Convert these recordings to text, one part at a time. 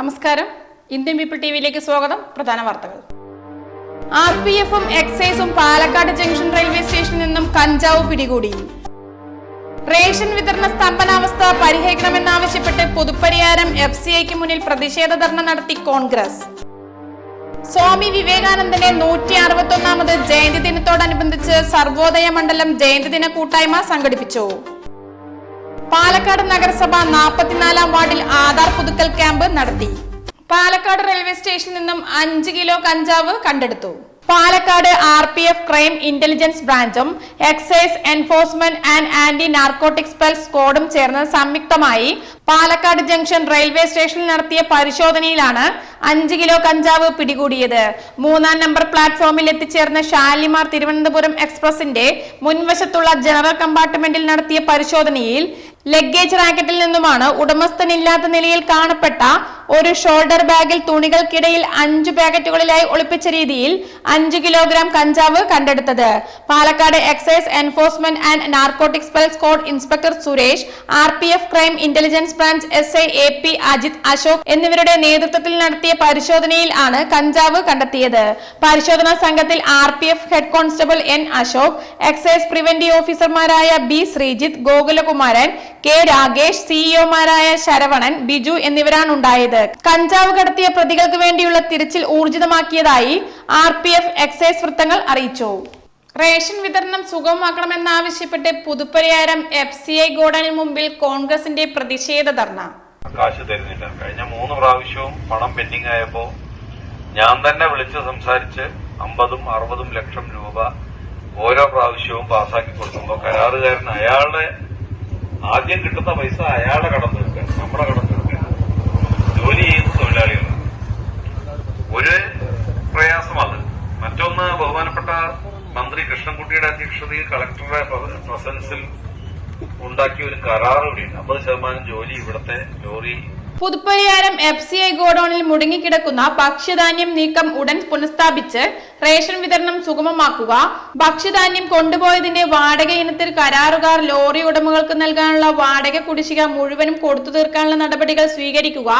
നമസ്കാരം. Indian People T വിയിലേക്ക് സ്വാഗതം. പ്രധാന വാർത്തകൾ. ആർ പി എഫും എക്സൈസും പാലക്കാട് ജംഗ്ഷൻ റെയിൽവേ സ്റ്റേഷനിൽ നിന്നും കഞ്ചാവ് പിടികൂടി. റേഷൻ വിതരണ സ്തംഭനാവസ്ഥ പരിഹരിക്കണമെന്നാവശ്യപ്പെട്ട് പുതുപ്പരിയാരം എഫ് സി ഐക്ക് മുന്നിൽ പ്രതിഷേധ ധർണ നടത്തി കോൺഗ്രസ്. സ്വാമി വിവേകാനന്ദന്റെ നൂറ്റി അറുപത്തി ഒന്നാമത് ജയന്തി ദിനത്തോടനുബന്ധിച്ച് സർവോദയ മണ്ഡലം ജയന്തി ദിന കൂട്ടായ്മ സംഘടിപ്പിച്ചു. പാലക്കാട് നഗരസഭ നാൽപ്പത്തിനാലാം വാർഡിൽ ആധാർ പുതുക്കൽ ക്യാമ്പ് നടത്തി. പാലക്കാട് റെയിൽവേ സ്റ്റേഷനിൽ നിന്നും അഞ്ച് കിലോ കഞ്ചാവ് കണ്ടെടുത്തു. Palakkad R P F crime intelligence ബ്രാഞ്ചും excise enforcement and anti narcotics Pell സ്ക്വാഡും ചേർന്ന് സംയുക്തമായി പാലക്കാട് ജംഗ്ഷൻ റെയിൽവേ സ്റ്റേഷനിൽ നടത്തിയ പരിശോധനയിലാണ് അഞ്ച് കിലോ കഞ്ചാവ് പിടികൂടിയത്. മൂന്നാം നമ്പർ പ്ലാറ്റ്ഫോമിൽ എത്തിച്ചേർന്ന ഷാലിമാർ തിരുവനന്തപുരം എക്സ്പ്രസിന്റെ മുൻവശത്തുള്ള ജനറൽ കമ്പാർട്ട്മെന്റിൽ നടത്തിയ പരിശോധനയിൽ ലഗേജ് റാക്കറ്റിൽ നിന്നുമാണ് ഉടമസ്ഥനില്ലാത്ത നിലയിൽ കാണപ്പെട്ട ഒരു ഷോൾഡർ ബാഗിൽ തുണികൾക്കിടയിൽ അഞ്ചു പാക്കറ്റുകളിലായി ഒളിപ്പിച്ച രീതിയിൽ അഞ്ച് കിലോഗ്രാം കഞ്ചാവ് കണ്ടെടുത്തത്. Palakkad excise enforcement and narcotics Pell squad inspector Suresh R P F crime intelligence branch S I A P Ajith Ashok എന്നിവരുടെ നേതൃത്വത്തിൽ നടത്തിയ പരിശോധനയിൽ ആണ് കഞ്ചാവ് കണ്ടെത്തിയത്. പരിശോധനാ സംഘത്തിൽ R P F head constable N Ashok excise preventive ഓഫീസർമാരായ ബി ശ്രീജിത്ത് ഗോകുലകുമാരൻ കെ രാഗേഷ് സിഇഒമാരായ ശരവണൻ ബിജു എന്നിവരാണ് ഉണ്ടായത്. കഞ്ചാവ് കടത്തിയ പ്രതികൾക്ക് വേണ്ടിയുള്ള തിരച്ചിൽ ഊർജിതമാക്കിയതായി ആർ പി എഫ് എക്സൈസ് വൃത്തങ്ങൾ അറിയിച്ചു. റേഷൻ വിതരണം സുഗമമാക്കണമെന്നാവശ്യപ്പെട്ട് പുതുപ്പരിയാരം എഫ് സി ഐ ഗോഡനു മുമ്പിൽ കോൺഗ്രസിന്റെ പ്രതിഷേധ ധർണ. കാശ് തരുന്നില്ല കഴിഞ്ഞ മൂന്ന് പ്രാവശ്യവും പണം പെൻഡിംഗ് ആയപ്പോ ഞാൻ തന്നെ വിളിച്ച് സംസാരിച്ച് അമ്പതും അറുപതും ലക്ഷം രൂപ ഓരോ പ്രാവശ്യവും പാസ്സാക്കി കൊടുക്കുമ്പോ കരാറുകാരൻ അയാളുടെ ആദ്യം കിട്ടുന്ന പൈസ അയാളെ കടം തീർക്കുക നമ്മുടെ കടം തീർക്കുക ജോലി ചെയ്യുന്ന തൊഴിലാളികളാണ്. ഒരു പ്രയാസമാണ്. മറ്റൊന്ന് ബഹുമാനപ്പെട്ട മന്ത്രി കൃഷ്ണൻകുട്ടിയുടെ അധ്യക്ഷതയിൽ കളക്ടറുടെ പ്രസൻസിൽ ഉണ്ടാക്കിയ ഒരു കരാർ കൂടിയുണ്ട് അമ്പത് ശതമാനം ജോലി ഇവിടുത്തെ lorry. Puthupariyaram F C I ഗോഡൌണിൽ മുടങ്ങിക്കിടക്കുന്ന ഭക്ഷ്യധാന്യം നീക്കം ഉടൻ പുനഃസ്ഥാപിച്ച് റേഷൻ വിതരണം സുഗമമാക്കുക. ഭക്ഷ്യധാന്യം കൊണ്ടുപോയതിന്റെ വാടക ഇനത്തിൽ കരാറുകാർ ലോറി ഉടമകൾക്ക് നൽകാനുള്ള വാടക കുടിശ്ശിക മുഴുവനും കൊടുത്തു തീർക്കാനുള്ള നടപടികൾ സ്വീകരിക്കുക.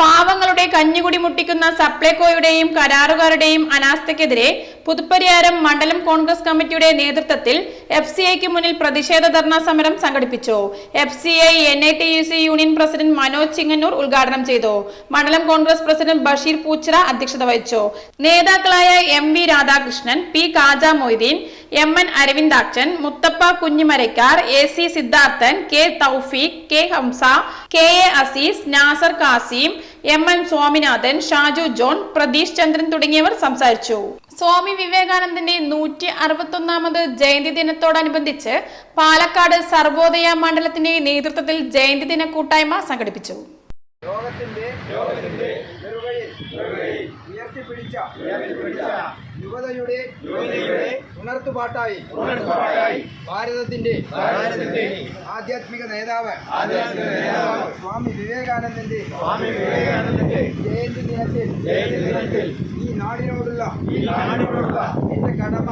പാവങ്ങളുടെ കഞ്ഞുകുടി മുട്ടിക്കുന്ന സപ്ലൈകോയുടെയും കരാറുകാരുടെയും അനാസ്ഥയ്ക്കെതിരെ പുതുപ്പരിയാരം മണ്ഡലം കോൺഗ്രസ് കമ്മിറ്റിയുടെ നേതൃത്വത്തിൽ എഫ് സി ഐക്ക് മുന്നിൽ പ്രതിഷേധ ധർണാ സമരം സംഘടിപ്പിച്ചു. F C I N I T U C union president Manoj Chingannur ഉദ്ഘാടനം ചെയ്തു. മണ്ഡലം കോൺഗ്രസ് പ്രസിഡന്റ് ബഷീർ പൂച്ചറ അധ്യക്ഷത വഹിച്ചു. നേതാക്കളായ M V Radhakrishnan P Kaja Moideen M N Aravindakshan Muthappa Kunhimarakkar A C Siddharthan K Thoufeeq K Hamza K A Azeez Nasar Kasim M N Swaminathan Shaju John Pratheesh Chandran തുടങ്ങിയവർ സംസാരിച്ചു. സ്വാമി വിവേകാനന്ദന്റെ നൂറ്റി അറുപത്തി ഒന്നാമത് ജയന്തി ദിനത്തോടനുബന്ധിച്ച് പാലക്കാട് സർവോദയ മണ്ഡലത്തിന്റെ നേതൃത്വത്തിൽ ജയന്തി ദിന കൂട്ടായ്മ സംഘടിപ്പിച്ചു. ഉയർത്തിപ്പിടിച്ച യുവതയുടെ ഉണർത്തുപാട്ടായി ഭാരതത്തിന്റെ ആധ്യാത്മിക നേതാവ്. സ്വാമി വിവേകാനന്ദന്റെ ജയന്തി ദിനത്തിൽ ഈ നാടിനോടുള്ള എന്റെ കടമ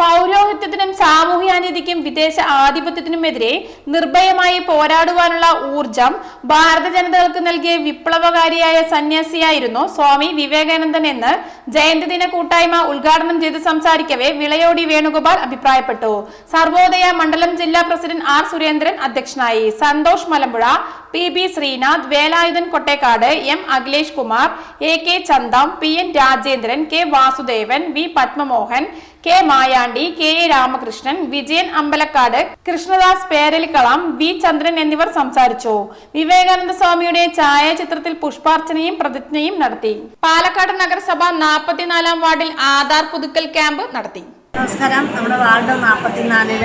പൗരോഹിത്യത്തിനും സാമൂഹ്യാനീതിക്കും വിദേശ ആധിപത്യത്തിനുമെതിരെ നിർഭയമായി പോരാടുവാനുള്ള ഊർജം ഭാരത ജനതകൾക്ക് നൽകിയ വിപ്ലവകാരിയായ സന്യാസിയായിരുന്നു സ്വാമി വിവേകാനന്ദൻ എന്ന് ജയന്തി ദിന കൂട്ടായ്മ ഉദ്ഘാടനം ചെയ്ത് സംസാരിക്കവേ വിളയോടി വേണുഗോപാൽ അഭിപ്രായപ്പെട്ടു. സർവോദയ മണ്ഡലം ജില്ലാ പ്രസിഡന്റ് ആർ സുരേന്ദ്രൻ അധ്യക്ഷനായി Santhosh Malampuzha P B Sreenath Velayudhan Kottekkad M Akhilesh Kumar A K Chandam P N Rajendran K Vasudevan V Padmamohan K Mayandi K A Ramakrishnan Vijayan Ambalakkad Krishnadas Peralikkalam V Chandran എന്നിവർ സംസാരിച്ചു. വിവേകാനന്ദ സ്വാമിയുടെ ഛായാചിത്രത്തിൽ പുഷ്പാർച്ചനയും പ്രതിജ്ഞയും നടത്തി. പാലക്കാട് നഗരസഭ നാൽപ്പത്തിനാലാം വാർഡിൽ ആധാർ പുതുക്കൽ camp നടത്തി. നമസ്കാരം. നമ്മുടെ വാർഡ് നാൽപ്പത്തിനാലിൽ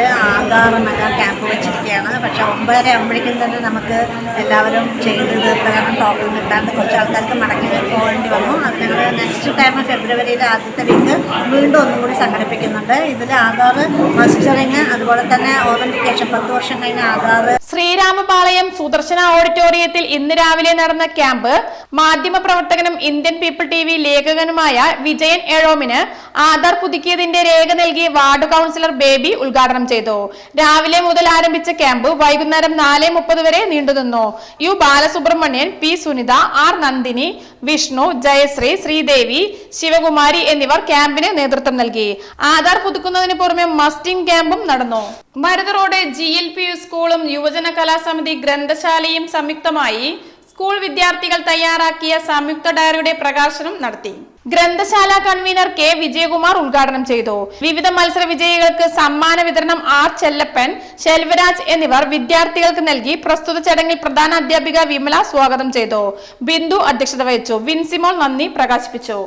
മെഗാ ക്യാമ്പ് വെച്ചിരിക്കുകയാണ്. പക്ഷെ ഒമ്പതര ആകുമ്പോഴേക്കും തന്നെ നമുക്ക് എല്ലാവരും ചെയ്ത് തീർത്ത കാരണം ടോക്കൺ കിട്ടാണ്ട് കുറച്ച് ആൾക്കാർക്ക് മടങ്ങി പോകേണ്ടി വന്നു. അത് ഞങ്ങൾ നെക്സ്റ്റ് ടൈം ഫെബ്രുവരിയിലെ ആദ്യത്തെ വീക്ക് വീണ്ടും ഒന്നും കൂടി സംഘടിപ്പിക്കുന്നുണ്ട്. ഇതിൽ ആധാർ മസ്റ്ററിങ് അതുപോലെ തന്നെ ഓതന്റിക്കേഷൻ പത്ത് വർഷം കഴിഞ്ഞ ആധാർ ശ്രീരാമപാളയം സുദർശന ഓഡിറ്റോറിയത്തിൽ ഇന്ന് രാവിലെ നടന്ന ക്യാമ്പ് മാധ്യമപ്രവർത്തകനും ഇന്ത്യൻ പീപ്പിൾ ടി വി ലേഖകനുമായ വിജയൻ എഴോമിന് ആധാർ പുതുക്കിയതിന്റെ രേഖ നൽകി വാർഡ് കൗൺസിലർ ബേബി ഉദ്ഘാടനം ചെയ്തു. രാവിലെ മുതൽ ആരംഭിച്ച ക്യാമ്പ് വൈകുന്നേരം നാല് മുപ്പത് വരെ നീണ്ടുനിന്നു. U Balasubramanian P Sunitha R Nandini Vishnu Jayasree Sreedevi Sivakumari എന്നിവർ ക്യാമ്പിന് നേതൃത്വം നൽകി. ആധാർ പുതുക്കുന്നതിന് പുറമെ മസ്റ്റിംഗ് ക്യാമ്പും നടന്നു. Maruth road G L P സ്കൂളും യുവജന കലാസമിതി ഗ്രന്ഥശാലയും സംയുക്തമായി സ്കൂൾ വിദ്യാർത്ഥികൾ തയ്യാറാക്കിയ സംയുക്ത ഡയറിയുടെ പ്രകാശനം നടത്തി. ഗ്രന്ഥശാല കൺവീനർ കെ. വിജയകുമാർ ഉദ്ഘാടനം ചെയ്തു. വിവിധ മത്സര വിജയികൾക്ക് സമ്മാന വിതരണം ആർ. ചെല്ലപ്പൻ ശെൽവരാജ് എന്നിവർ വിദ്യാർത്ഥികൾക്ക് നൽകി പ്രസ്തുത ചടങ്ങിൽ പ്രധാന അധ്യാപിക വിമല സ്വാഗതം ചെയ്തു. ബിന്ദു അധ്യക്ഷത വഹിച്ചു. വിൻസിമോൾ നന്ദി പ്രകാശിപ്പിച്ചു.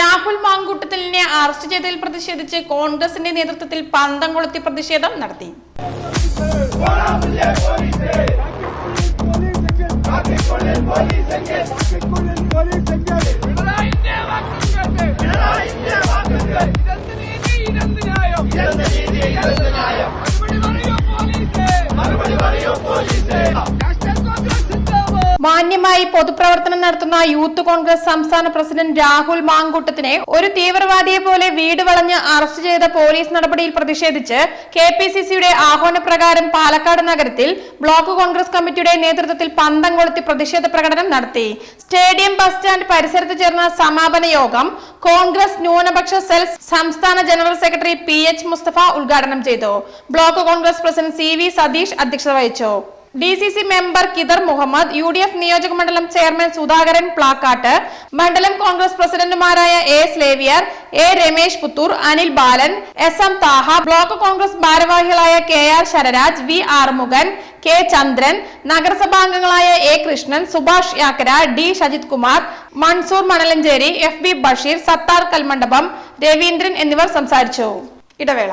രാഹുൽ മാങ്കൂട്ടത്തിലിനെ അറസ്റ്റ് ചെയ്തതിൽ പ്രതിഷേധിച്ച് കോൺഗ്രസിന്റെ നേതൃത്വത്തിൽ പന്തം കൊളുത്തി പ്രതിഷേധം നടത്തി. con el polisengues, con el polisengues. പിണറായിന്റെ വാക്കും കേട്ട് പിണറായിന്റെ വാക്കും കേട്ട് ഇതെന്ത് നീതി ഇതെന്ത് നീതി മറുപടി പറയൂ പോലീസേ മറുപടി പറയൂ പോലീസേ മാന്യമായി പൊതുപ്രവർത്തനം നടത്തുന്ന യൂത്ത് കോൺഗ്രസ് സംസ്ഥാന പ്രസിഡന്റ് രാഹുൽ മാങ്കൂട്ടത്തിനെ ഒരു തീവ്രവാദിയെ പോലെ വീട് വളഞ്ഞ് അറസ്റ്റ് ചെയ്ത പോലീസ് നടപടിയിൽ പ്രതിഷേധിച്ച് കെ പി സി സിയുടെ ആഹ്വാനപ്രകാരം പാലക്കാട് നഗരത്തിൽ ബ്ലോക്ക് കോൺഗ്രസ് കമ്മിറ്റിയുടെ നേതൃത്വത്തിൽ പന്തം കൊളുത്തി പ്രതിഷേധ പ്രകടനം നടത്തി. സ്റ്റേഡിയം ബസ് സ്റ്റാൻഡ് പരിസരത്ത് ചേർന്ന സമാപന യോഗം കോൺഗ്രസ് ന്യൂനപക്ഷ സെൽ സംസ്ഥാന general secretary P H Musthafa ഉദ്ഘാടനം ചെയ്തു. Block Congress president C V Satheesh അധ്യക്ഷത വഹിച്ചു. D C C member Kidar Muhammad U D F നിയോജക മണ്ഡലം ചെയർമാൻ സുധാകരൻ പ്ലാക്കാട്ട് മണ്ഡലം കോൺഗ്രസ് പ്രസിഡന്റുമാരായ A Slavier A Ramesh Puthur Anil Balan S M Thaha block Congress ഭാരവാഹികളായ K R Sararaj V Arumukhan K Chandran നഗരസഭാംഗങ്ങളായ A Krishnan Subhash Yakkara D Shajith Kumar Mansoor Manalanchery F B Basheer Sathar Kalmandapam Raveendran എന്നിവർ സംസാരിച്ചു. ഇടവേള.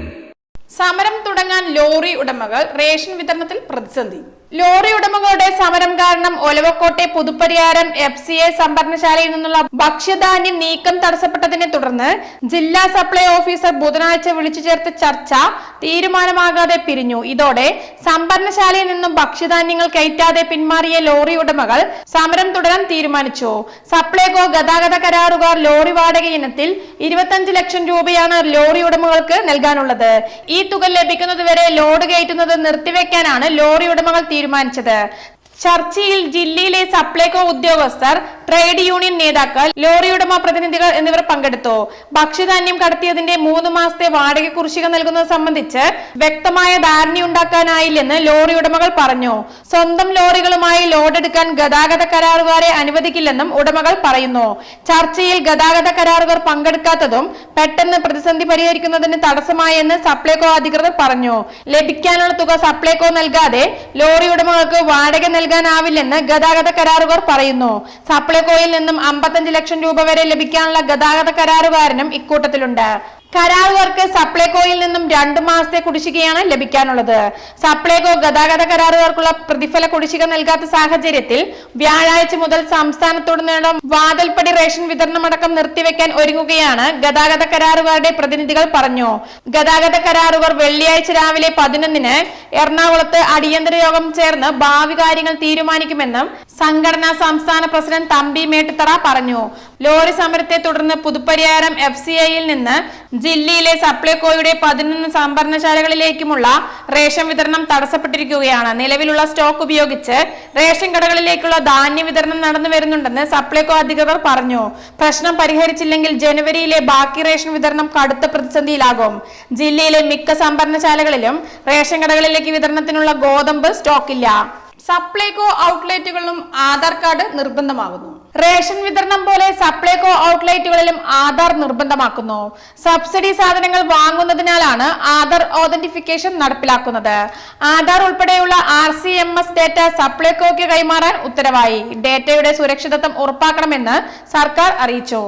സമരം തുടങ്ങാൻ lorry ഉടമകൾ ration വിതരണത്തിൽ പ്രതിസന്ധി. Lorry ഉടമകളുടെ സമരം കാരണം ഒലവക്കോട്ടെ പുതുപ്പരിയാരം എഫ് സി എ സംഭരണശാലയിൽ നിന്നുള്ള ഭക്ഷ്യധാന്യം നീക്കം തടസ്സപ്പെട്ടതിനെ തുടർന്ന് ജില്ലാ സപ്ലൈ ഓഫീസർ ബുധനാഴ്ച വിളിച്ചു ചേർത്ത ചർച്ച തീരുമാനമാകാതെ പിരിഞ്ഞു. ഇതോടെ സംഭരണശാലയിൽ നിന്നും ഭക്ഷ്യധാന്യങ്ങൾ കയറ്റാതെ പിന്മാറിയ ലോറി ഉടമകൾ സമരം തുടരാൻ തീരുമാനിച്ചു. സപ്ലൈകോ ഗതാഗത കരാറുകാർ ലോറി വാടക ഇനത്തിൽ ഇരുപത്തഞ്ച് ലക്ഷം രൂപയാണ് ലോറി ഉടമകൾക്ക് നൽകാനുള്ളത്. ഈ തുക ലഭിക്കുന്നതുവരെ ലോഡ് കയറ്റുന്നത് നിർത്തിവെക്കാനാണ് ലോറി ഉടമകൾ തീരുമാനിച്ചത്. ചർച്ചയിൽ ജില്ലയിലെ സപ്ലൈകോ ഉദ്യോഗസ്ഥർ ട്രേഡ് യൂണിയൻ നേതാക്കൾ ലോറി ഉടമ പ്രതിനിധികൾ എന്നിവർ പങ്കെടുത്തു. ഭക്ഷ്യധാന്യം കടത്തിയതിന്റെ മൂന്ന് മാസത്തെ വാടക കുടിശ്ശിക നൽകുന്നത് സംബന്ധിച്ച് വ്യക്തമായ ധാരണയുണ്ടാക്കാനായില്ലെന്ന് ലോറി ഉടമകൾ പറഞ്ഞു. സ്വന്തം ലോറികളുമായി ലോഡ് എടുക്കാൻ ഗതാഗത കരാറുകാരെ അനുവദിക്കില്ലെന്നും ഉടമകൾ പറയുന്നു. ചർച്ചയിൽ ഗതാഗത കരാറുകാർ പങ്കെടുക്കാത്തതും പെട്ടെന്ന് പ്രതിസന്ധി പരിഹരിക്കുന്നതിന് തടസ്സമായെന്ന് സപ്ലൈകോ അധികൃതർ പറഞ്ഞു. ലഭിക്കാനുള്ള തുക സപ്ലൈകോ നൽകാതെ ലോറി ഉടമകൾക്ക് വാടക നൽകാനാവില്ലെന്ന് ഗതാഗത കരാറുകാർ പറയുന്നു. സപ്ലൈകോയിൽ നിന്നും അമ്പത്തഞ്ച് ലക്ഷം രൂപ വരെ ലഭിക്കാനുള്ള ഗതാഗത കരാറുകാരനും ഇക്കൂട്ടത്തിലുണ്ട്. കരാറുകാർക്ക് സപ്ലൈകോയിൽ നിന്നും രണ്ടു മാസത്തെ കുടിശ്ശികയാണ് ലഭിക്കാനുള്ളത്. സപ്ലൈകോ ഗതാഗത കരാറുകാർക്കുള്ള പ്രതിഫല കുടിശ്ശിക നൽകാത്ത സാഹചര്യത്തിൽ വ്യാഴാഴ്ച മുതൽ സംസ്ഥാനത്തുടനീളം വാതൽപ്പടി റേഷൻ വിതരണമടക്കം നിർത്തിവെക്കാൻ ഒരുങ്ങുകയാണ് ഗതാഗത കരാറുകാരുടെ പ്രതിനിധികൾ പറഞ്ഞു. ഗതാഗത കരാറുകാർ വെള്ളിയാഴ്ച രാവിലെ പതിനൊന്നിന് എറണാകുളത്ത് അടിയന്തര യോഗം ചേർന്ന് ഭാവി കാര്യങ്ങൾ തീരുമാനിക്കുമെന്നും സംഘടനാ സംസ്ഥാന പ്രസിഡന്റ് തമ്പി മേട്ടുത്തറ പറഞ്ഞു. ലോറി സമരത്തെ തുടർന്ന് പുതുപ്പരിയാരം എഫ് സി ഐയിൽ നിന്ന് ജില്ലയിലെ സപ്ലൈകോയുടെ പതിനൊന്ന് സംഭരണശാലകളിലേക്കുമുള്ള റേഷൻ വിതരണം തടസ്സപ്പെട്ടിരിക്കുകയാണ്. നിലവിലുള്ള സ്റ്റോക്ക് ഉപയോഗിച്ച് റേഷൻ കടകളിലേക്കുള്ള ധാന്യ വിതരണം നടന്നു വരുന്നുണ്ടെന്ന് സപ്ലൈകോ അധികൃതർ പറഞ്ഞു. പ്രശ്നം പരിഹരിച്ചില്ലെങ്കിൽ ജനുവരിയിലെ ബാക്കി റേഷൻ വിതരണം കടുത്ത പ്രതിസന്ധിയിലാകും. ജില്ലയിലെ മിക്ക സംഭരണശാലകളിലും റേഷൻ കടകളിലേക്ക് വിതരണത്തിനുള്ള ഗോതമ്പ് സ്റ്റോക്കില്ല. സപ്ലൈകോ ഔട്ട്ലെറ്റുകളിലും ആധാർ കാർഡ് നിർബന്ധമാകുന്നു. റേഷൻ വിതരണം പോലെ സപ്ലൈകോ ഔട്ട്ലെറ്റുകളിലും ആധാർ നിർബന്ധമാക്കുന്നു. സബ്സിഡി സാധനങ്ങൾ വാങ്ങുന്നതിനാലാണ് ആധാർ ഓതന്റിഫിക്കേഷൻ നടപ്പിലാക്കുന്നത്. ആധാർ ഉൾപ്പെടെയുള്ള R C M S data സപ്ലൈകോയ്ക്ക് കൈമാറാൻ ഉത്തരവായി. ഡേറ്റയുടെ സുരക്ഷിതത്വം ഉറപ്പാക്കണമെന്ന് സർക്കാർ അറിയിച്ചു.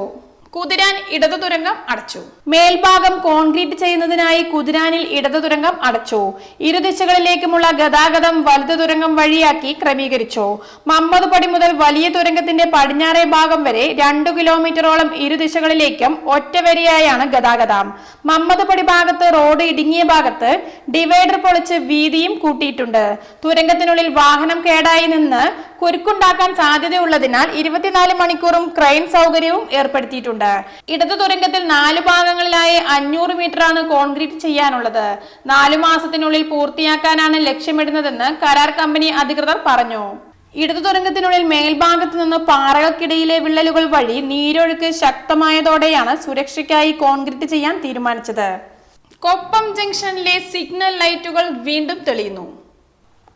കുതിരാൻ ഇടതു തുരങ്കം അടച്ചു. മേൽഭാഗം കോൺക്രീറ്റ് ചെയ്യുന്നതിനായി കുതിരാനിൽ ഇടതു തുരങ്കം അടച്ചു. ഇരുദിശകളിലേക്കുമുള്ള ഗതാഗതം വലതു തുരങ്കം വഴിയാക്കി ക്രമീകരിച്ചു. മമ്മദുപടി മുതൽ വലിയ തുരങ്കത്തിന്റെ പടിഞ്ഞാറേ ഭാഗം വരെ രണ്ടു കിലോമീറ്ററോളം ഇരുദിശകളിലേക്കും ഒറ്റവരിയായാണ് ഗതാഗതം. മമ്മദുപടി ഭാഗത്ത് റോഡ് ഇടുങ്ങിയ ഭാഗത്ത് ഡിവൈഡർ പൊളിച്ച് വീതിയും കൂട്ടിയിട്ടുണ്ട്. തുരങ്കത്തിനുള്ളിൽ വാഹനം കേടായി നിന്ന് കുരുക്കുണ്ടാക്കാൻ സാധ്യതയുള്ളതിനാൽ ഇരുപത്തിനാല് മണിക്കൂറും ക്രെയിൻ സൗകര്യവും ഏർപ്പെടുത്തിയിട്ടുണ്ട്. ഇടതു തുരങ്കത്തിൽ നാല് ഭാഗങ്ങളിലായി അഞ്ഞൂറ് മീറ്ററാണ് കോൺക്രീറ്റ് ചെയ്യാനുള്ളത്. നാലു മാസത്തിനുള്ളിൽ പൂർത്തിയാക്കാനാണ് ലക്ഷ്യമിടുന്നതെന്ന് കരാർ കമ്പനി അധികൃതർ പറഞ്ഞു. ഇടതു തുരങ്കത്തിനുള്ളിൽ മേൽഭാഗത്ത് നിന്ന് പാറകൾക്കിടയിലെ വിള്ളലുകൾ വഴി നീരൊഴുക്ക് ശക്തമായതോടെയാണ് സുരക്ഷയ്ക്കായി കോൺക്രീറ്റ് ചെയ്യാൻ തീരുമാനിച്ചത്. കൊപ്പം ജംഗ്ഷനിലെ സിഗ്നൽ ലൈറ്റുകൾ വീണ്ടും തെളിയുന്നു.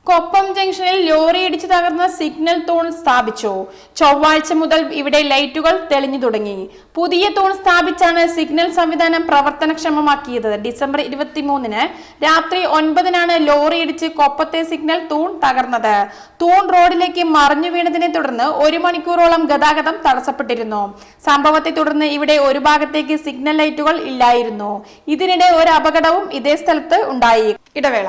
കൊപ്പം ജംഗ്ഷനിൽ ലോറി ഇടിച്ചു തകർന്ന സിഗ്നൽ തൂൺ സ്ഥാപിച്ചു. ചൊവ്വാഴ്ച മുതൽ ഇവിടെ ലൈറ്റുകൾ തെളിഞ്ഞു തുടങ്ങി. പുതിയ തൂൺ സ്ഥാപിച്ചാണ് സിഗ്നൽ സംവിധാനം പ്രവർത്തനക്ഷമമാക്കിയത്. ഡിസംബർ ഇരുപത്തിമൂന്നിന് രാത്രി ഒൻപതിനാണ് ലോറി ഇടിച്ച് കൊപ്പത്തെ സിഗ്നൽ തൂൺ തകർന്നത്. തൂൺ റോഡിലേക്ക് മറിഞ്ഞു വീണതിനെ തുടർന്ന് ഒരു മണിക്കൂറോളം ഗതാഗതം തടസ്സപ്പെട്ടിരുന്നു. സംഭവത്തെ തുടർന്ന് ഇവിടെ ഒരു ഭാഗത്തേക്ക് സിഗ്നൽ ലൈറ്റുകൾ ഇല്ലായിരുന്നു. ഇതിനിടെ ഒരു അപകടവും ഇതേ സ്ഥലത്ത് ഉണ്ടായി. ഇടവേള.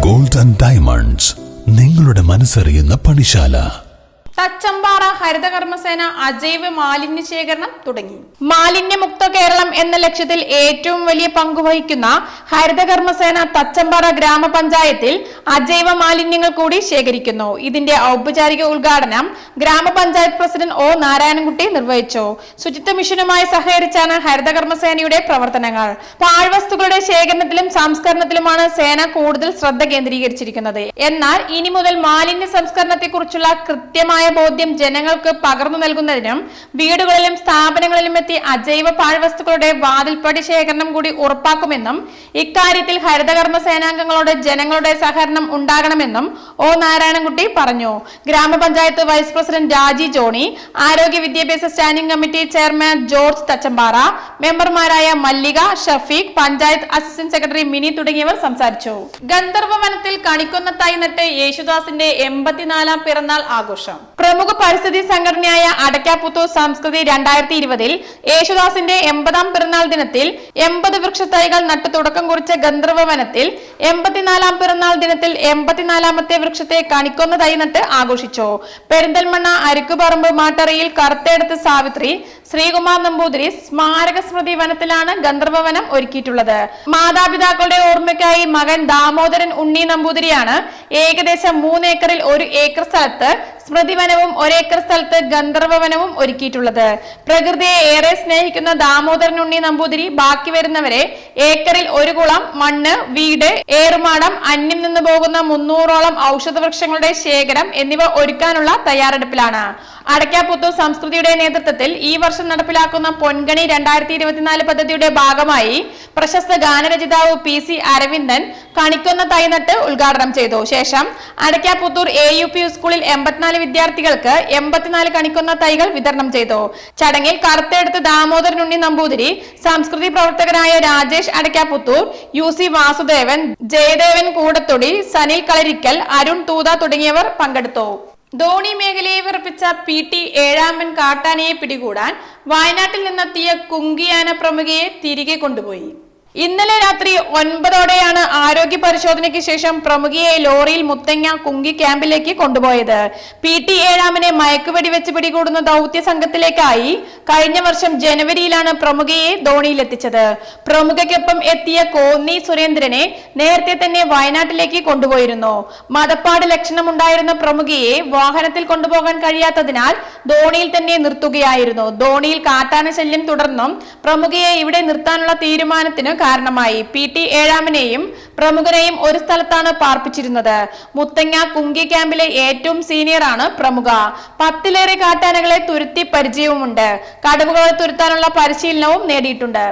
ഗോൾഡ് ആൻഡ് ഡയമണ്ട്സ് നിങ്ങളുടെ മനസ്സറിയുന്ന പണിശാല. തച്ചമ്പാറ ഹരിതകർമ്മസേന അജൈവ മാലിന്യ ശേഖരണം തുടങ്ങി. മാലിന്യമുക്ത കേരളം എന്ന ലക്ഷ്യത്തിൽ ഏറ്റവും വലിയ പങ്കുവഹിക്കുന്ന ഹരിതകർമ്മസേന തച്ചമ്പാറ ഗ്രാമപഞ്ചായത്തിൽ അജൈവ മാലിന്യങ്ങൾ കൂടി ശേഖരിക്കുന്നു. ഇതിന്റെ ഔപചാരിക ഉദ്ഘാടനം ഗ്രാമപഞ്ചായത്ത് പ്രസിഡന്റ് ഒ നാരായണൻകുട്ടി നിർവഹിച്ചു. ശുചിത്വ മിഷനുമായി സഹകരിച്ചാണ് ഹരിതകർമ്മസേനയുടെ പ്രവർത്തനങ്ങൾ. പാഴ്വസ്തുക്കളുടെ ശേഖരണത്തിലും സംസ്കരണത്തിലുമാണ് സേന കൂടുതൽ ശ്രദ്ധ കേന്ദ്രീകരിച്ചിരിക്കുന്നത്. എന്നാൽ ഇനി മുതൽ മാലിന്യ സംസ്കരണത്തെക്കുറിച്ചുള്ള കൃത്യമായ ബോധ്യം ജനങ്ങൾക്ക് പകർന്നു നൽകുന്നതിനും വീടുകളിലും സ്ഥാപനങ്ങളിലും എത്തി അജൈവ പാഴ്വസ്തുക്കളുടെ വാതിൽപ്പടി ശേഖരണം കൂടി ഉറപ്പാക്കുമെന്നും ഇക്കാര്യത്തിൽ ഹരിതകർമ്മ സേനാംഗങ്ങളോട് ജനങ്ങളുടെ സഹകരണം ഉണ്ടാകണമെന്നും ഒ. നാരായണൻകുട്ടി പറഞ്ഞു. ഗ്രാമപഞ്ചായത്ത് വൈസ് പ്രസിഡന്റ് രാജി ജോണി ആരോഗ്യ വിദ്യാഭ്യാസ standing committee chairman George Thachampara മെമ്പർമാരായ മല്ലിക ഷഫീഖ് പഞ്ചായത്ത് അസിസ്റ്റന്റ് സെക്രട്ടറി മിനി തുടങ്ങിയവർ സംസാരിച്ചു. ഗന്ധർവ വനത്തിൽ കണിക്കൊന്നത്തായി നട്ട് യേശുദാസിന്റെ എൺപത്തിനാലാം പിറന്നാൾ ആഘോഷം. പ്രമുഖ പരിസ്ഥിതി സംഘടനയായ അടയ്ക്കാപ്പുത്തൂർ സംസ്കൃതി രണ്ടായിരത്തി ഇരുപതിൽ യേശുദാസിന്റെ എൺപതാം പിറന്നാൾ ദിനത്തിൽ എൺപത് വൃക്ഷത്തൈകൾ നട്ടു തുടക്കം കുറിച്ച ഗന്ധർവ വനത്തിൽ എൺപത്തിനാലാം പിറന്നാൾ ദിനത്തിൽ എൺപത്തിനാലാമത്തെ വൃക്ഷത്തെ കണിക്കൊന്ന തൈ നട്ട് ആഘോഷിച്ചു. പെരിന്തൽമണ്ണ അരിക്കുപറമ്പ് മാട്ടറിയിൽ കറുത്തെടുത്ത് സാവിത്രി ശ്രീകുമാർ നമ്പൂതിരി സ്മാരക സ്മൃതി വനത്തിലാണ് ഗന്ധർവ വനം ഒരുക്കിയിട്ടുള്ളത്. മാതാപിതാക്കളുടെ ഓർമ്മയ്ക്കായി മകൻ ദാമോദരൻ ഉണ്ണി നമ്പൂതിരിയാണ് ഏകദേശം മൂന്ന് ഏക്കറിൽ ഒരു ഏക്കർ സ്ഥലത്ത് സ്മൃതി വനവും ഒരേക്കർ സ്ഥലത്ത് ഗന്ധർവവനവും ഒരുക്കിയിട്ടുള്ളത്. പ്രകൃതിയെ ഏറെ സ്നേഹിക്കുന്ന ദാമോദരൻ ഉണ്ണി നമ്പൂതിരി ബാക്കി വരുന്നവരെ ഏക്കറിൽ ഒരു കുളം മണ്ണ് വീട് ഏറുമാടം അന്യം നിന്ന് പോകുന്ന മുന്നൂറോളം ഔഷധവൃക്ഷങ്ങളുടെ ശേഖരം എന്നിവ ഒരുക്കാനുള്ള തയ്യാറെടുപ്പിലാണ്. അടയ്ക്കാപ്പുത്തൂർ സംസ്കൃതിയുടെ നേതൃത്വത്തിൽ ഈ വർഷം നടപ്പിലാക്കുന്ന പൊൻകണി രണ്ടായിരത്തി ഇരുപത്തിനാല് പദ്ധതിയുടെ ഭാഗമായി പ്രശസ്ത ഗാനരചിതാവ് പി സി അരവിന്ദൻ കണിക്കൊന്ന തൈനട്ട് ഉദ്ഘാടനം ചെയ്തു. ശേഷം അടയ്ക്കാപ്പുത്തൂർ എ യു പി സ്കൂളിൽ എൺപത്തിനാല് വിദ്യാർത്ഥികൾക്ക് എൺപത്തിനാല് കണിക്കൊന്ന തൈകൾ വിതരണം ചെയ്തു. ചടങ്ങിൽ കറുത്തെടുത്ത് ദാമോദരൻ ഉണ്ണി നമ്പൂതിരി സംസ്കൃതി പ്രവർത്തകരായ രാജേഷ് അടയ്ക്കാപ്പുത്തൂർ യു സി വാസുദേവൻ ജയദേവൻ കൂടത്തൊടി സനിൽ കളരിക്കൽ അരുൺ തൂത തുടങ്ങിയവർ പങ്കെടുത്തു. ധോണി മേഖലയെ വിറപ്പിച്ച പി ടി ഏഴാമൻ കാട്ടാനയെ പിടികൂടാൻ വയനാട്ടിൽ നിന്നെത്തിയ കുങ്കിയാന പ്രമുഖയെ തിരികെ കൊണ്ടുപോയി. ഇന്നലെ രാത്രി ഒൻപതോടെയാണ് ആരോഗ്യ പരിശോധനയ്ക്ക് ശേഷം പ്രമുഖിയെ ലോറിയിൽ മുത്തങ്ങ കുങ്കി ക്യാമ്പിലേക്ക് കൊണ്ടുപോയത്. പി ടി ഏഴാമിനെ മയക്കുവെടി വെച്ച് പിടികൂടുന്ന ദൗത്യ സംഘത്തിലേക്കായി കഴിഞ്ഞ വർഷം ജനുവരിയിലാണ് പ്രമുഖയെ ധോണിയിലെത്തിച്ചത് പ്രമുഖയ്ക്കൊപ്പം എത്തിയ കോന്നി സുരേന്ദ്രനെ നേരത്തെ തന്നെ വയനാട്ടിലേക്ക് കൊണ്ടുപോയിരുന്നു. മതപ്പാട് ലക്ഷണമുണ്ടായിരുന്ന പ്രമുഖയെ വാഹനത്തിൽ കൊണ്ടുപോകാൻ കഴിയാത്തതിനാൽ ധോണിയിൽ തന്നെ നിർത്തുകയായിരുന്നു. ധോണിയിൽ കാട്ടാന ശല്യം തുടർന്നും പ്രമുഖയെ ഇവിടെ നിർത്താനുള്ള തീരുമാനത്തിന് കാരണമായി പി ടി ഏഴാമനെയും പ്രമുഖനെയും ഒരു സ്ഥലത്താണ് പാർപ്പിച്ചിരുന്നത്. മുത്തങ്ങ കുങ്കി ക്യാമ്പിലെ ഏറ്റവും സീനിയറാണ് പ്രമുഖ. പത്തിലേറെ കാട്ടാനകളെ തുരുത്തി പരിചയവുമുണ്ട്. കടുവകളെ തുരുത്താനുള്ള പരിശീലനവും നേടിയിട്ടുണ്ട്.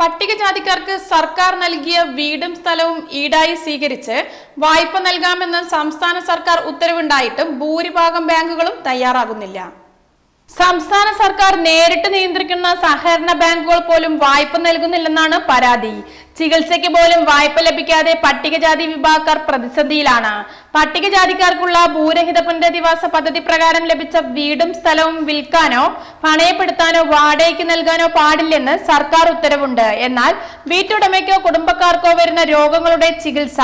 പട്ടികജാതിക്കാർക്ക് സർക്കാർ നൽകിയ വീടും സ്ഥലവും ഈടായി സ്വീകരിച്ച് വായ്പ നൽകാമെന്ന് സംസ്ഥാന സർക്കാർ ഉത്തരവുണ്ടായിട്ടും ഭൂരിഭാഗം ബാങ്കുകളും തയ്യാറാകുന്നില്ല. സംസ്ഥാന സർക്കാർ നേരിട്ട് നിയന്ത്രിക്കുന്ന സഹകരണ ബാങ്കുകൾ പോലും വായ്പ നൽകുന്നില്ലെന്നാണ് പരാതി. ചികിത്സയ്ക്ക് പോലും വായ്പ ലഭിക്കാതെ പട്ടികജാതി വിഭാഗക്കാർ പ്രതിസന്ധിയിലാണ്. പട്ടികജാതിക്കാർക്കുള്ള ഭൂരഹിത പുനരധിവാസ പദ്ധതി പ്രകാരം ലഭിച്ച വീടും സ്ഥലവും വിൽക്കാനോ പണയപ്പെടുത്താനോ വാടകയ്ക്ക് നൽകാനോ പാടില്ലെന്ന് സർക്കാർ ഉത്തരവുണ്ട്. എന്നാൽ വീട്ടുടമയ്ക്കോ കുടുംബക്കാർക്കോ വരുന്ന രോഗങ്ങളുടെ ചികിത്സ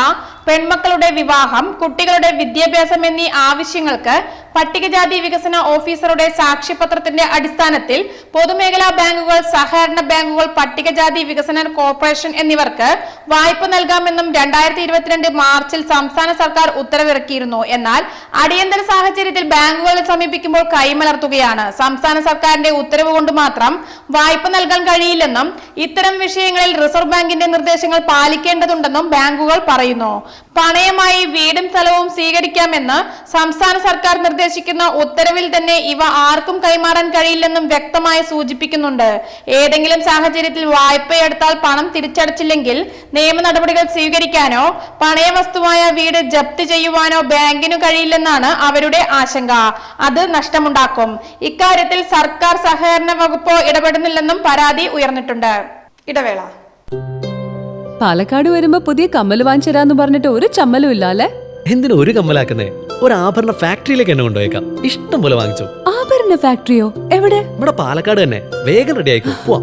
പെൺമക്കളുടെ വിവാഹം കുട്ടികളുടെ വിദ്യാഭ്യാസം എന്നീ ആവശ്യങ്ങൾക്ക് പട്ടികജാതി വികസന ഓഫീസറുടെ സാക്ഷ്യപത്രത്തിന്റെ അടിസ്ഥാനത്തിൽ പൊതുമേഖലാ ബാങ്കുകൾ സഹകരണ ബാങ്കുകൾ പട്ടികജാതി വികസന കോർപ്പറേഷൻ എന്നിവർക്ക് വായ്പ നൽകാമെന്നും രണ്ടായിരത്തി ഇരുപത്തിരണ്ട് മാർച്ചിൽ സംസ്ഥാന സർക്കാർ ഉത്തരവിറക്കിയിരുന്നു. എന്നാൽ അടിയന്തര സാഹചര്യത്തിൽ ബാങ്കുകളെ സമീപിക്കുമ്പോൾ കൈമലർത്തുകയാണ്. സംസ്ഥാന സർക്കാരിന്റെ ഉത്തരവ് കൊണ്ട് മാത്രം വായ്പ നൽകാൻ കഴിയില്ലെന്നും ഇത്തരം വിഷയങ്ങളിൽ റിസർവ് ബാങ്കിന്റെ നിർദ്ദേശങ്ങൾ പാലിക്കേണ്ടതുണ്ടെന്നും ബാങ്കുകൾ പറയുന്നു. പണയമായി വീടും സ്ഥലവും സ്വീകരിക്കാമെന്ന് സംസ്ഥാന സർക്കാർ നിർദ്ദേശിക്കുന്ന ഉത്തരവിൽ തന്നെ ഇവ ആർക്കും കൈമാറാൻ കഴിയില്ലെന്നും വ്യക്തമായി സൂചിപ്പിക്കുന്നുണ്ട്. ഏതെങ്കിലും സാഹചര്യത്തിൽ വായ്പയെടുത്താൽ പണം തിരിച്ചടച്ചില്ല നൽകുന്നില്ലെങ്കിൽ നിയമ നടപടികൾ സ്വീകരിക്കാനോ പണയവസ്തുവായ വീട് ജപ്തി ചെയ്യുവാനോ ബാങ്കിനു കഴിയില്ലെന്നാണ് അവരുടെ ആശങ്ക. അത് നഷ്ടമുണ്ടാക്കും. ഇക്കാര്യത്തിൽ സർക്കാർ സഹകരണ വകുപ്പോ ഇടപെടുന്നില്ലെന്നും പരാതി ഉയർന്നിട്ടുണ്ട്. ഇടവേള. പാലക്കാട് വരുമ്പോ പുതിയ കമ്മൽ വാങ്ങിച്ചു പറഞ്ഞിട്ട് ഒരു ചമ്മലും ഇല്ല അല്ലെ എന്തിനു ഒരു കമ്മലാക്കുന്നേ? ഒരു ആഭരണ ഫാക്ടറിയിലേക്ക് എന്നെ കൊണ്ടുപോയേക്കാം. ഇഷ്ടം പോലെ വാങ്ങിച്ചു. ആഭരണ ഫാക്ടറിയോ? എവിടെ? ഇവിടെ പാലക്കാട് തന്നെ. വേഗം റെഡി ആയിക്കോ. പോവാം.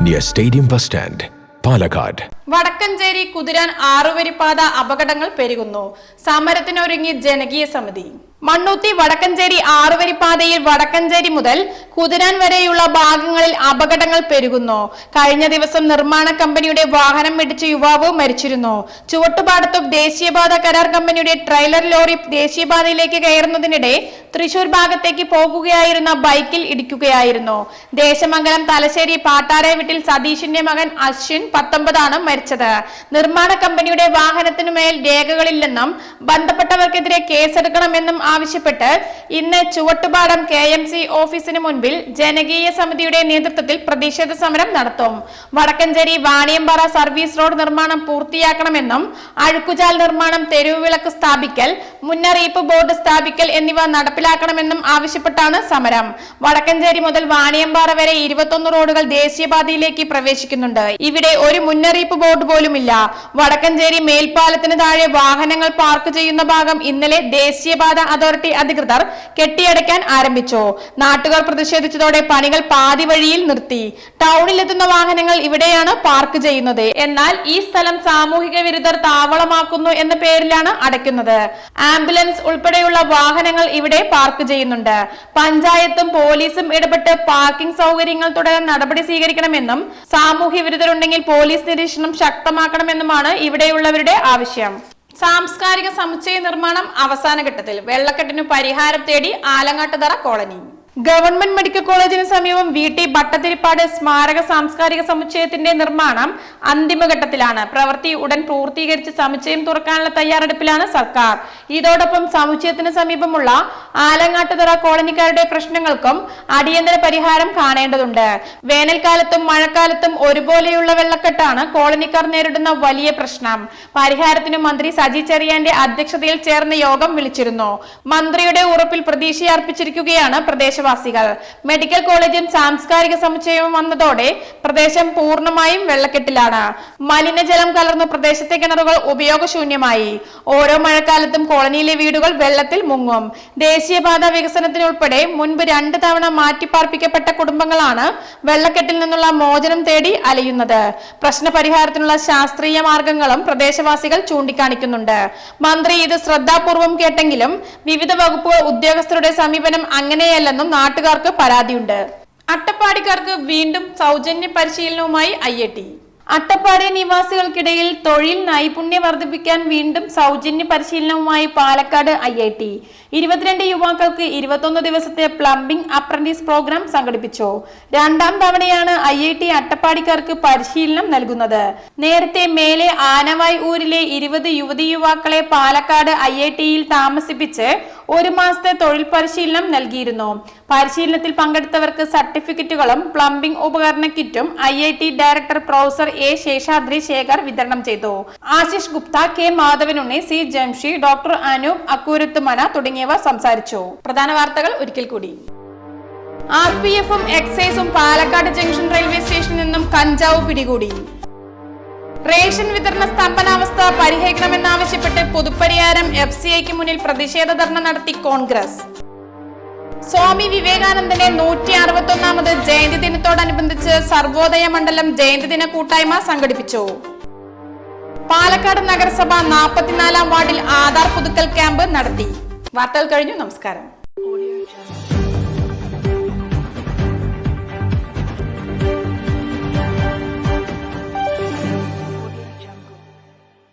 near Stadium Bus Stand, Palakkad. Vadakkanchery Kuthiran ആറുവരിപ്പാത അപകടങ്ങൾ പെരുകുന്നു. സമരത്തിനൊരുങ്ങി ജനകീയ സമിതി. മണ്ണൂത്തി വടക്കഞ്ചേരി ആറുവരിപ്പാതയിൽ വടക്കഞ്ചേരി മുതൽ കുതിരാൻ വരെയുള്ള ഭാഗങ്ങളിൽ അപകടങ്ങൾ പെരുകുന്നു. കഴിഞ്ഞ ദിവസം നിർമ്മാണ കമ്പനിയുടെ വാഹനം ഇടിച്ച് യുവാവ് മരിച്ചിരുന്നു. ചുവട്ടുപാടത്തും ദേശീയപാത കരാർ കമ്പനിയുടെ ട്രെയിലർ ലോറി ദേശീയപാതയിലേക്ക് കയറുന്നതിനിടെ തൃശൂർ ഭാഗത്തേക്ക് പോകുകയായിരുന്ന ബൈക്കിൽ ഇടിക്കുകയായിരുന്നു. ദേശമംഗലം തലശ്ശേരി പാട്ടാരെ വീട്ടിൽ സതീഷിന്റെ മകൻ അശ്വിൻ പത്തൊമ്പതാണ് മരിച്ചത്. നിർമ്മാണ കമ്പനിയുടെ വാഹനത്തിനുമേൽ രേഖകളില്ലെന്നും ബന്ധപ്പെട്ടവർക്കെതിരെ കേസെടുക്കണമെന്നും ആവശ്യപ്പെട്ട് ഇന്ന് ചുവട്ടുപാടം കെ എം സി ഓഫീസിന് മുൻപിൽ ജനകീയ സമിതിയുടെ നേതൃത്വത്തിൽ പ്രതിഷേധ സമരം നടത്തും. വടക്കഞ്ചേരി വാണിയമ്പാറ സർവീസ് റോഡ് നിർമ്മാണം പൂർത്തിയാക്കണമെന്നും അഴുക്കുചാൽ നിർമ്മാണം തെരുവുവിളക്ക് സ്ഥാപിക്കൽ മുന്നറിയിപ്പ് ബോർഡ് സ്ഥാപിക്കൽ എന്നിവ നടപ്പിലാക്കണമെന്നും ആവശ്യപ്പെട്ടാണ് സമരം. വടക്കഞ്ചേരി മുതൽ വാണിയമ്പാറ വരെ ഇരുപത്തൊന്ന് റോഡുകൾ ദേശീയപാതയിലേക്ക് പ്രവേശിക്കുന്നുണ്ട്. ഇവിടെ ഒരു മുന്നറിയിപ്പ് ബോർഡ് പോലുമില്ല. വടക്കഞ്ചേരി മേൽപ്പാലത്തിന് താഴെ വാഹനങ്ങൾ പാർക്ക് ചെയ്യുന്ന ഭാഗം ഇന്നലെ ദേശീയപാത അതോറിറ്റി അധികൃതർ കെട്ടിയടയ്ക്കാൻ ആരംഭിച്ചു. നാട്ടുകാർ പ്രതിഷേധിച്ചതോടെ പണികൾ പാതി വഴിയിൽ നിർത്തി. ടൗണിലെത്തുന്ന വാഹനങ്ങൾ ഇവിടെയാണ് പാർക്ക് ചെയ്യുന്നത്. എന്നാൽ ഈ സ്ഥലം സാമൂഹിക വിരുദ്ധർ താവളമാക്കുന്നു എന്ന പേരിലാണ് അടയ്ക്കുന്നത്. ആംബുലൻസ് ഉൾപ്പെടെയുള്ള വാഹനങ്ങൾ ഇവിടെ പാർക്ക് ചെയ്യുന്നുണ്ട്. പഞ്ചായത്തും പോലീസും ഇടപെട്ട് പാർക്കിംഗ് സൗകര്യങ്ങൾ തുടരാൻ നടപടി സ്വീകരിക്കണമെന്നും സാമൂഹ്യ വിരുദ്ധരുണ്ടെങ്കിൽ പോലീസ് നിരീക്ഷണം ശക്തമാക്കണമെന്നുമാണ് ഇവിടെയുള്ളവരുടെ ആവശ്യം. സാംസ്കാരിക സമുച്ചയ നിർമ്മാണം അവസാന ഘട്ടത്തിൽ വെള്ളക്കെട്ടിന് പരിഹാരം തേടി ആലങ്ങാട്ടുതറ കോളനി. ഗവൺമെന്റ് മെഡിക്കൽ കോളേജിന് സമീപം വി ടി ഭട്ടതിരിപ്പാട് സ്മാരക സാംസ്കാരിക സമുച്ചയത്തിന്റെ നിർമ്മാണം അന്തിമഘട്ടത്തിലാണ്. പ്രവൃത്തി ഉടൻ പൂർത്തീകരിച്ച് സമുച്ചയം തുറക്കാനുള്ള തയ്യാറെടുപ്പിലാണ് സർക്കാർ. ഇതോടൊപ്പം സമുച്ചയത്തിന് സമീപമുള്ള ആലങ്ങാട്ടുതറ കോളനിക്കാരുടെ പ്രശ്നങ്ങൾക്കും അടിയന്തര പരിഹാരം കാണേണ്ടതുണ്ട്. വേനൽക്കാലത്തും മഴക്കാലത്തും ഒരുപോലെയുള്ള വെള്ളക്കെട്ടാണ് കോളനിക്കാർ നേരിടുന്ന വലിയ പ്രശ്നം. പരിഹാരത്തിന് മന്ത്രി സജി ചെറിയാന്റെ അധ്യക്ഷതയിൽ ചേർന്ന യോഗം വിളിച്ചിരുന്നു. മന്ത്രിയുടെ ഉറപ്പിൽ പ്രതീക്ഷയർപ്പിച്ചിരിക്കുകയാണ് പ്രദേശവാസികൾ. മെഡിക്കൽ കോളേജും സാംസ്കാരിക സമുച്ചയവും വന്നതോടെ പ്രദേശം പൂർണമായും വെള്ളക്കെട്ടിലാണ്. മലിനജലം കലർന്ന പ്രദേശത്തെ കിണറുകൾ ഉപയോഗശൂന്യമായി. ഓരോ മഴക്കാലത്തും കോളനിയിലെ വീടുകൾ വെള്ളത്തിൽ മുങ്ങും. ദേശീയപാത വികസനത്തിനുൾപ്പെടെ മുൻപ് രണ്ട് തവണ മാറ്റിപ്പാർപ്പിക്കപ്പെട്ട കുടുംബങ്ങളാണ് വെള്ളക്കെട്ടിൽ നിന്നുള്ള മോചനം തേടി അലയുന്നത്. പ്രശ്നപരിഹാരത്തിനുള്ള ശാസ്ത്രീയ മാർഗങ്ങളും പ്രദേശവാസികൾ ചൂണ്ടിക്കാണിക്കുന്നുണ്ട്. മന്ത്രി ഇത് ശ്രദ്ധാപൂർവം കേട്ടെങ്കിലും വിവിധ വകുപ്പ് ഉദ്യോഗസ്ഥരുടെ സമീപനം അങ്ങനെയല്ലെന്നും നാട്ടുകാർക്ക് പരാതിയുണ്ട്. അട്ടപ്പാടിക്കാർക്ക് വീണ്ടും സൗജന്യ പരിശീലനവുമായി ഐ എ ടി. അട്ടപ്പാടി നിവാസികൾക്കിടയിൽ തൊഴിൽ നൈപുണ്യം വർദ്ധിപ്പിക്കാൻ വീണ്ടും സൗജന്യ പരിശീലനവുമായി പാലക്കാട് ഐ ഐ ടി. ഇരുപത്തിരണ്ട് യുവാക്കൾക്ക് ഇരുപത്തൊന്ന് ദിവസത്തെ പ്ലംബിംഗ് അപ്രന്റീസ് പ്രോഗ്രാം സംഘടിപ്പിച്ചു. രണ്ടാം തവണയാണ് ഐ ഐ ടി അട്ടപ്പാടിക്കാർക്ക് പരിശീലനം നൽകുന്നത്. നേരത്തെ മേലെ ആനവായ് ഊരിലെ ഇരുപത് യുവതി യുവാക്കളെ പാലക്കാട് ഐ ഐ ടിയിൽ താമസിപ്പിച്ച് ഒരു മാസത്തെ തൊഴിൽ പരിശീലനം നൽകിയിരുന്നു. പരിശീലനത്തിൽ പങ്കെടുത്തവർക്ക് സർട്ടിഫിക്കറ്റുകളും പ്ലംബിംഗ് ഉപകരണ കിറ്റും I I T director professor A Seshadri Sekhar വിതരണം ചെയ്തു. Ashish Gupta K Madhavanunni C Jamshi doctor Anoop Akkurathumana തുടങ്ങിയവർ സംസാരിച്ചു. പ്രധാന വാർത്തകൾ ഒരിക്കൽ കൂടി. ആർ പി എഫും എക്സൈസും പാലക്കാട് ജംഗ്ഷൻ റെയിൽവേ സ്റ്റേഷനിൽ നിന്നും കഞ്ചാവ് പിടികൂടി. റേഷൻ വിതരണ സ്തംഭനാവസ്ഥ പരിഹരിക്കണമെന്നാവശ്യപ്പെട്ട് പുതുപ്പരിയാരം എഫ് സി ഐക്ക് മുന്നിൽ പ്രതിഷേധ ധർണ നടത്തി കോൺഗ്രസ്. സ്വാമി വിവേകാനന്ദന്റെ നൂറ്റി അറുപത്തി ഒന്നാമത് ജയന്തി ദിനത്തോടനുബന്ധിച്ച് സർവോദയ മണ്ഡലം ജയന്തി ദിന കൂട്ടായ്മ സംഘടിപ്പിച്ചു. പാലക്കാട് നഗരസഭ നാൽപ്പത്തിനാലാം വാർഡിൽ ആധാർ പുതുക്കൽ ക്യാമ്പ് നടത്തി. വാർത്തകൾ കഴിഞ്ഞു. നമസ്കാരം.